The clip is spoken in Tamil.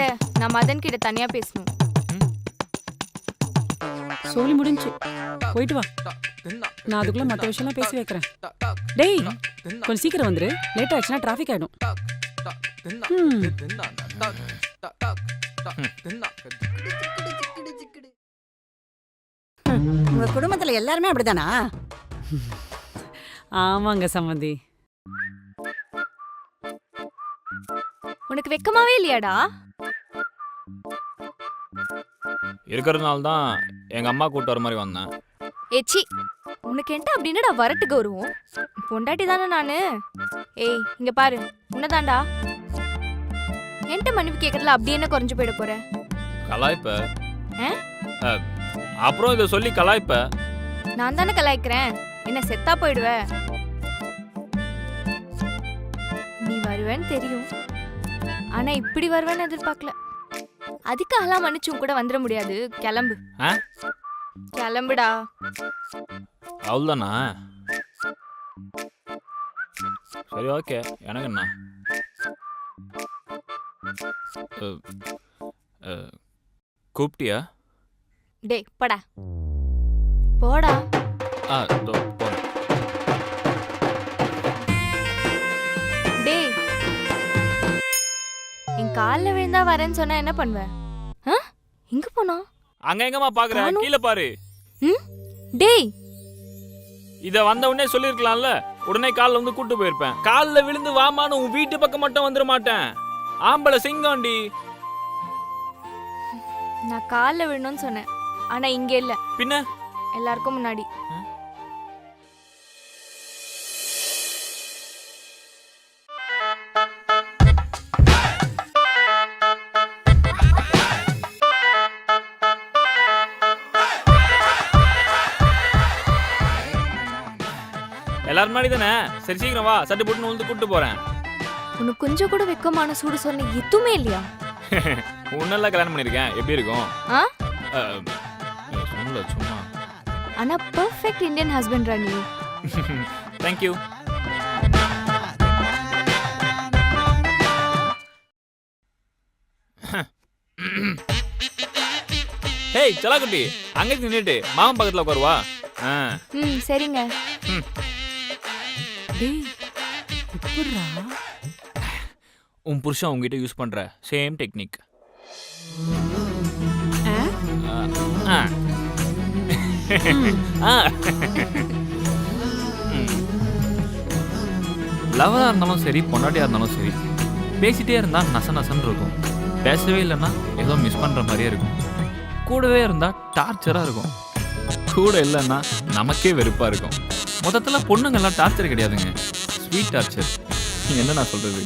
அத்தை நான் மதன் கிட்ட தனியா பேசணும். சோலி முடிஞ்சு. போயிட்டு வா. நான் அதுக்குள்ள மத்த விஷயம்லாம் பேசி வைக்கிறேன். டேய் கொஞ்சம் சீக்கிரம் வந்துரு. லேட் ஆச்சுன்னா டிராஃபிக் ஆயிடும். உங்க குடும்பத்துல எல்லாருமே அப்படிதானா? ஆமாங்க சம்மந்தி. உனக்கு வெக்கமாவே இல்லையாடா? இருக்கிறதுனால தான் எங்கள் அம்மா கூட்டு வர மாதிரி வந்தேன். ஏச்சி உனக்கு என்ன அப்படின்னடா வரட்டு கௌரவம்? பொண்டாட்டி தானே நானு? ஏய் இங்க பாரு உன்னதான்டா. என்கிட்ட மன்னிப்பு கேட்கறதுல அப்படி என்ன குறைஞ்சு போயிட போற? கலாய்ப்ப. ஆ? அஹ், அப்புறம் இதை சொல்லி கலாய்ப்ப. நான் தானே கலாய்க்கிறேன். என்ன செத்தா போயிடுவ? நீ வருவேன்னு தெரியும். ஆனா இப்படி வருவேன்னு எதிர்பார்க்கல. அதுக்காகலாம் மன்னிச்சு உன் கூட வந்துட முடியாது. கிளம்பு. ஆ? கிளம்புடா. அவ்வளோதானா சரி ஓகே. எனக்கு என்ன? அஹ், அஹ், கூப்பிட்டியா? டேய் படா. போடா. ஆ இதோ போறேன் டேய். என் கால்ல விழுந்தா வரேன்னு சொன்னா என்ன பண்ணுவ? ஆ? எங்க போனா? அங்க எங்கம்மா பாக்குற. கீழே பாரு. ம்? டேய். இத வந்த உடனே சொல்லிருக்கலாம்ல. உடனே கால்ல வந்து கூட்டு போயிருப்பேன். கால்ல விழுந்து வாமான்னு உன் வீட்டு பக்கம் மட்டும் வந்துட மாட்டேன். ஆம்பளை சிங்கம்டி நான் கால்ல விழணும்னு சொன்னேன். ஆனா இங்க இல்ல. பின்ன? எல்லாருக்கும் முன்னாடி. எல்லாரும் முன்னாடி தானே? சரி சீக்கிரம் வா. சட்டு போட்டு வந்து கூட்டு போறேன். உனக்கு கொஞ்சம் கூட வெக்கமான சூடு சொல்ல எதுவுமே இல்லையா? உன்னெல்லாம் கல்யாணம் பண்ணிருக்கேன் எப்படி இருக்கும்? ஆ? சும்மா. ஆனா பெர்ஃபெக்ட் இந்தியன் ஹஸ்பண்ட் நீ. Thank you hey சலாக்குட்டி. அங்க நின்னுட்டு. மாமன் பக்கத்துல உட்காருவா? ஆ. ம் சரிங்க. டேய் எப்படிடா உன் புருஷன் உங்ககிட்ட யூஸ் பண்ற சேம் டெக்னிக் ஆ? லவரா இருந்தாலும் சரி பொண்டாட்டியா இருந்தாலும் சரி பேசிட்டே இருந்தா நச நசன்னு இருக்கும். பேசவே இல்லைன்னா ஏதோ மிஸ் பண்ற மாதிரியே இருக்கும். கூடவே இருந்தா டார்ச்சரா இருக்கும். கூட இல்லைன்னா நமக்கே வெறுப்பா இருக்கும். மொத்தத்துல பொண்ணுங்கெல்லாம் டார்ச்சர் கிடையாதுங்க. ஸ்வீட் டார்ச்சர் என்ன நான் சொல்றது?